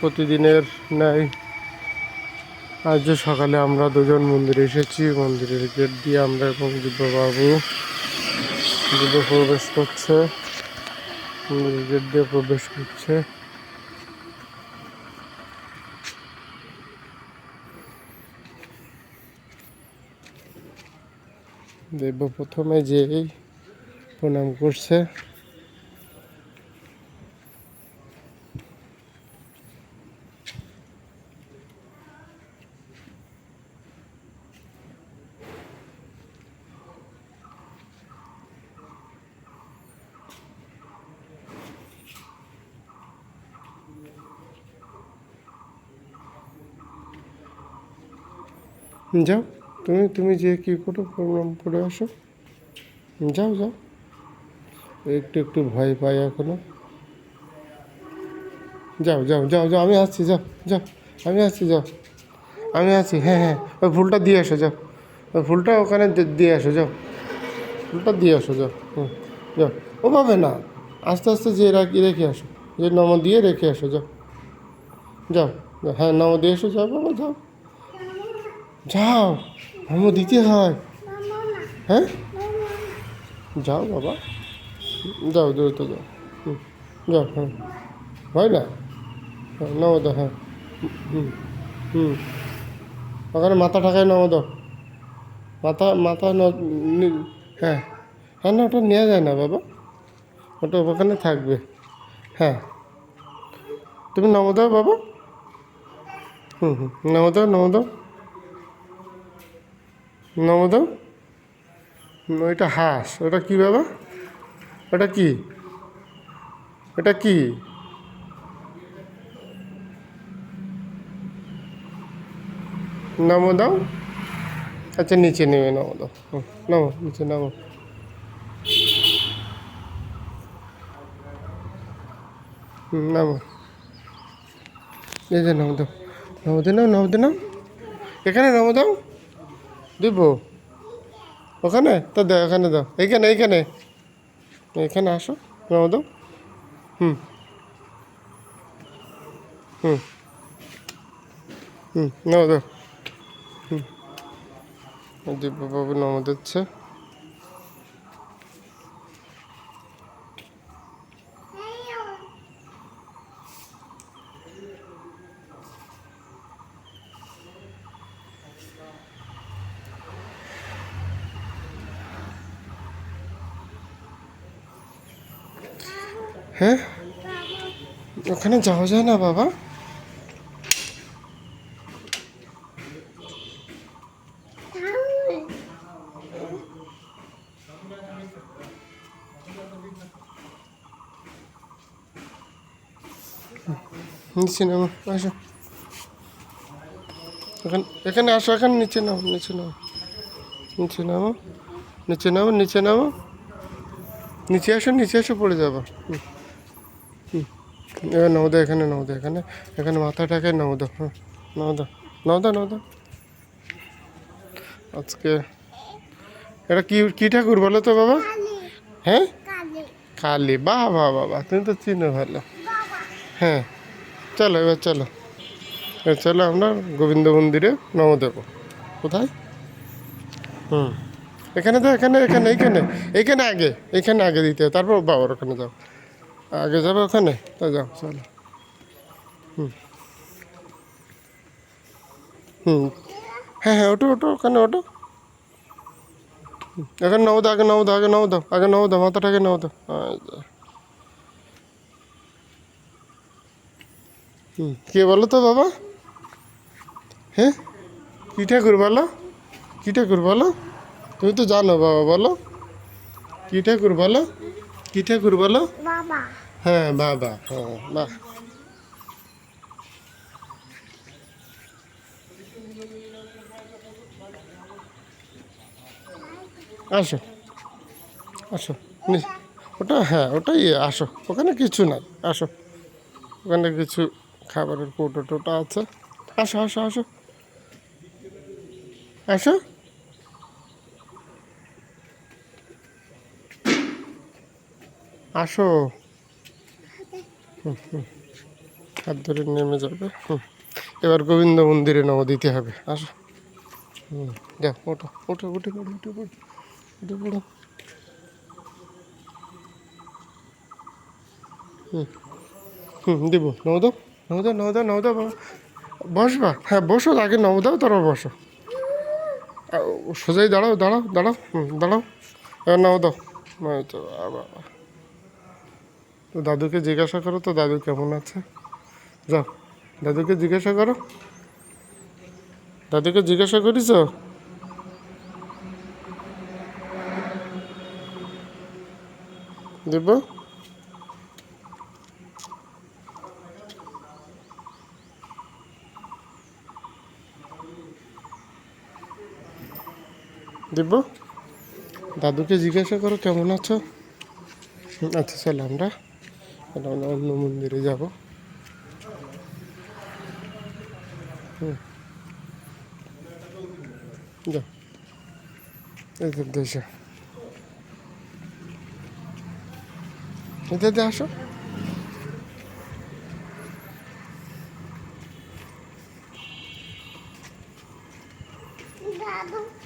প্রতিদিনের ন্যায়। আজ সকালে আমরা দুজন মন্দিরে এসেছি। মন্দিরের গেট দিয়ে আমরা এবং দিব্যবাবু দিব্য প্রবেশ করছে। মন্দিরের গেট দিয়ে প্রবেশ করছে। দেব প্রথমে যেই প্রণাম করছে। যাও তুমি তুমি যে কি করো প্রণাম করে আসো। যাও যাও। একটু একটু ভয় পাই এখনও। যাও যাও যাও যাও আমি আসছি যাও যাও আমি আসছি যাও। আমি আছি হ্যাঁ হ্যাঁ ওই ফুলটা দিয়ে আসো যাও। ওই ফুলটা ওখানে দিয়ে আসো যাও। ফুলটা দিয়ে আসো যাও হুম যাও। ওভাবে না। আস্তে আস্তে যে রাখি রেখে আসো। যে নম দিয়ে রেখে আসো যাও। যাও যাও, হ্যাঁ নম দিয়ে এসো যাও বাবা যাও। যাও নম দিতে হয়। হ্যাঁ? যাও বাবা। যাও দ্রুত যাও হুম, যাও হ্যাঁ। হয় না? হ্যাঁ নাও দাও হ্যাঁ। হুম হুম। ওখানে মাথা ঠাকায় নাও দাও। মাথা মাথা হ্যাঁ। হ্যাঁ না, ওটা নেওয়া যায় না বাবা। ওটা ওখানে থাকবে। হ্যাঁ। তুমি নামো দাও বাবা। হুম হুম। নামো দাও নামো দাও। নামো দাও হুম, ওইটা হাঁস। ওটা কি বাবা? ওটা কি? এটা কি? নামো দাও আচ্ছা নিচে নেমে নামো দাও নামো নিচে নামো। নামো। এই যে নামো দাও নামো দে নাও নামো? এখানে নামো দাও দিব। ওখানে? তো দে, এখানে দাও। এইখানে এইখানে। এখানে আসো নামো দাও। হুম। হুম। হুম, নাও দাও। হুম। দিব্যবাবু নমো দিচ্ছে। হ্যাঁ? ওখানে যাওয়া যায় না বাবা। নিচে নামো আসো। এখানে এখানে আসো, এখানে নিচে নামো নিচে নামো নিচে নামো নিচে নামো নিচে নামো নিচে আসো নিচে আসো পড়ে যাব। হুম। এবার নাও এখানে নাও এখানে এখানে মাথাটাকে নাও দাও হ্যাঁ নাও দাও নাও দাও আজকে এটা কি, কী ঠাকুর বলো তো বাবা? হ্যাঁ? কালী। বাহ বাহ বাবা তুমি তো চিনো ভালো। হ্যাঁ চলো, এবার চলো। এবার চলো আমরা গোবিন্দ মন্দিরে নম দেবো। কোথায়? হুম। এখানে তো, এখানে এখানে এইখানে এইখানে আগে এইখানে আগে দিতে তারপর বাবার ওখানে যাও আগে যাবে ওখানে? তা যাও, চলো। হুম। হুম। হ্যাঁ হ্যাঁ ওটো ওটো ওখানে ওটো এখানে নাও দাও, আগে নাও দাও, আগে নাও দাও, আগে নাও দাও মাথাটাকে নাও দাও। হুম, কে বলো তো বাবা? হ্যাঁ? কী ঠাকুর বলো? কী ঠাকুর বলো? তুমি তো জানো বাবা, বলো। কী ঠাকুর বলো? কী ঠাকুর বলো? বাবা হ্যাঁ বাবা হ্যাঁ বাহ। আসো আসো ওটা হ্যাঁ ওটাই, আসো, ওখানে কিছু নাই আসো। ওখানে কিছু খাবারের কৌটো টোটা আছে। আসো আসো আসো। আসো। আসো। হাত ধরে নেমে যাবে এবার গোবিন্দ মন্দিরে নব দিতে হবে, আসো। হুম যাও ওঠো ওঠো, উঠে পড়ো উঠে পড়ো উঠে পড়ো। হুম হুম, দিব নব দাও নব দাও নব দাও বসবা হ্যাঁ বসো, আগে নব দাও, তারপর বসো। সোজাই দাঁড়াও দাঁড়াও দাঁড়াও, হুম, দাঁড়াও। এবার নাও দাও। বাবা তো দাদুকে জিজ্ঞাসা করো তো, দাদু কেমন আছে? যাও, দাদুকে জিজ্ঞাসা করো। দাদুকে জিজ্ঞাসা করিস? দিব। দিব। দাদুকে জিজ্ঞাসা করো, কেমন আছো? আচ্ছা চলো আমরা। চলো আমরা অন্য মন্দিরে যাব। এদের দেশে। এদের আসো।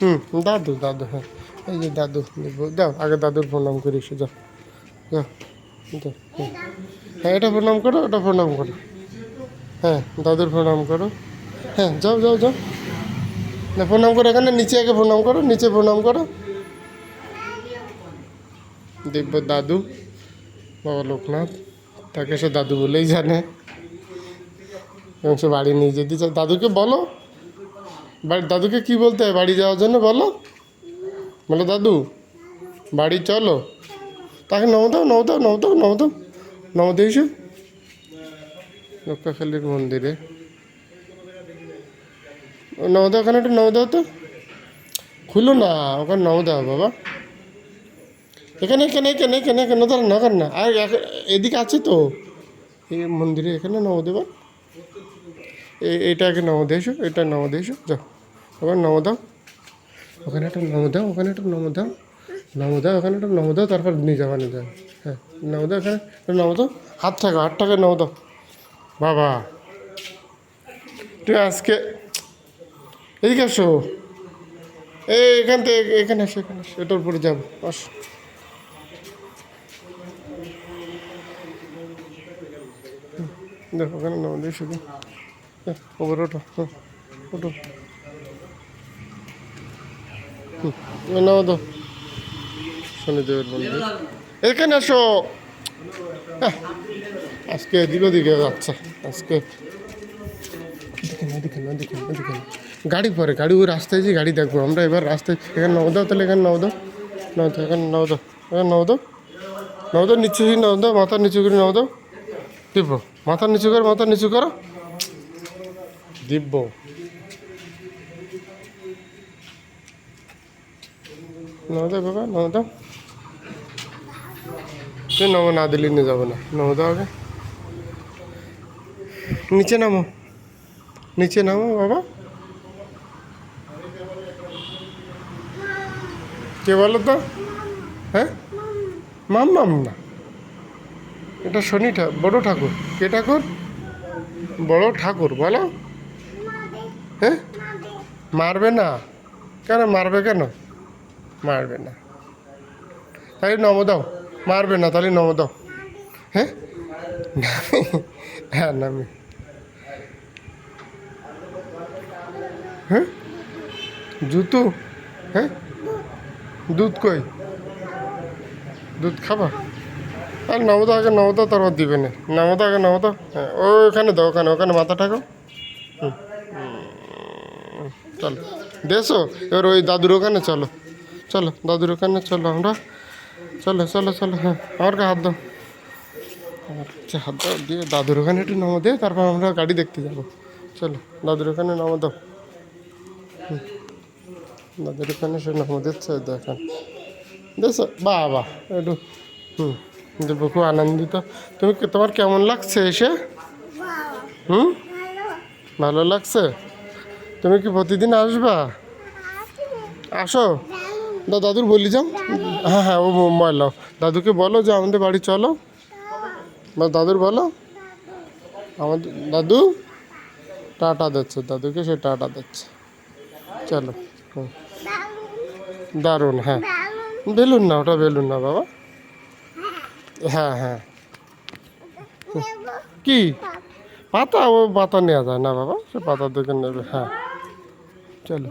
হুম দাদু দাদু হ্যাঁ। এই যে দাদু যাও আগে দাদুর প্রণাম করি এসে যাও। যাও যাও, হুম। হ্যাঁ এটা প্রণাম করো ওটা প্রণাম করো। হ্যাঁ দাদুর প্রণাম করো। হ্যাঁ যাও যাও যাও। না, প্রণাম করো এখানে, নিচে আগে প্রণাম করো, নিচে প্রণাম করো। দেখব দাদু, বাবা লোকনাথ, তাকে সে দাদু বলেই জানে। এবং সে বাড়ি নিয়ে যেতে চায়। দাদুকে বলো। বাড়ি, দাদুকে কি বলতে হয়? বাড়ি যাওয়ার জন্য বলো। বলো, দাদু, বাড়ি চলো। তাকে নম দাও নম দাও। নম দিয়েছ লক্ষ্যাখালীর মন্দিরে। দাও ওখানে একটা নম দাও তো? খুলো না, ওখানে নম দাও বাবা। এখানে এখানে এখানে এখানে এখানে, ধর না না। আর এদিকে আছে তো? এই মন্দিরে এখানে এটাকে নম দিয়েছ এটা দিয়েছ যাও। ওখানে নম দাও ওখানে একটা নম দাও ওখানে একটা নম দাও নম দাও ওখানে একটা নম দাও তারপর নিয়ে যাওয়া নিয়ে যাও নম দাও এখানে নম দাও হাত টাকা হাত টাকা নম দাও বাবা। তুই আজকে এদিকে আসো এই এখান থেকে এখানে আসো এখানে আসো এটার উপরে যাব আস দেখো ওখানে নম দিয়ে শুধু। উপরে ওঠো ওঠো। হুম, এ নাও দাও শনিদেবের মন্দির এখানে আসো। আজকে এদিক ওদিকে যাচ্ছে, আজকে। গাড়ি পরে, গাড়ি ওই রাস্তায় যে গাড়ি দেখব, আমরা এবার রাস্তায় এখানে নাও দাও, তাহলে এখানে নাও দাও। নাও দাও, এখানে নাও দাও, এখানে নাও দাও। নাও দাও, নিচু হয়ে নাও দাও, মাথা নিচু করে নাও দাও। দিব মাথা নিচু কর, মাথা নিচু করো। দিব্য। নাও দাও, বাবা, নাও দাও। তুই নামো, না দিলি নিয়ে যাব না। নামো দাও আগে নিচে নামো। নিচে নামো, বাবা। কে বলো তো? হ্যাঁ? মাম মাম না। এটা শনি বড় ঠাকুর। কে ঠাকুর? বড় ঠাকুর, বলো। হ্যাঁ? মারবে না। কেন মারবে কেন? মারবে না। তাহলে নম দাও। মারবে না, তাহলে নম, দাও। হ্যাঁ? হ্যাঁ নামি। হ্যাঁ? জুতো? হ্যাঁ? দুধ কই? দুধ খাবা? আর নবদা আগে নবদা তারপর দিবে না। নবদা আগে নবদা হ্যাঁ ওখানে দাও, ওখানে ওখানে মাথা ঠাকো চলো। দেশো এবার ওই দাদুর ওখানে চলো। চলো, দাদুর ওখানে চলো আমরা। চলো চলো চলো হ্যাঁ আমার হাত দাও। আমার হাত দাও, দিয়ে দাদুর ওখানে একটু নামো দিয়ে তারপর আমরা গাড়ি দেখতে যাব। চলো, দাদুর ওখানে নামো দাও। হুম। দাদুর ওখানে সে নামো দিচ্ছে, দেখেন। দেখছ? বাবা একটু হুম দেবো খুব আনন্দিত। তুমি তোমার কেমন লাগছে এসে? হুম, ভালো লাগছে? তুমি কি প্রতিদিন আসবা? আসো। দা দাদুর বলি যাও। হ্যাঁ হ্যাঁ ও মোবাইল দাদুকে বলো যে আমাদের বাড়ি চলো। বা দাদুর বলো। আমাদের, দাদু? টাটা দিচ্ছে, দাদুকে সে টাটা দিচ্ছে। চলো দারুণ হ্যাঁ। বেলুন না ওটা বেলুন না বাবা। হ্যাঁ হ্যাঁ। কি? পাতা? ও পাতা নেওয়া যায় না, বাবা। সে পাতা দেখে নেবে হ্যাঁ। চলো।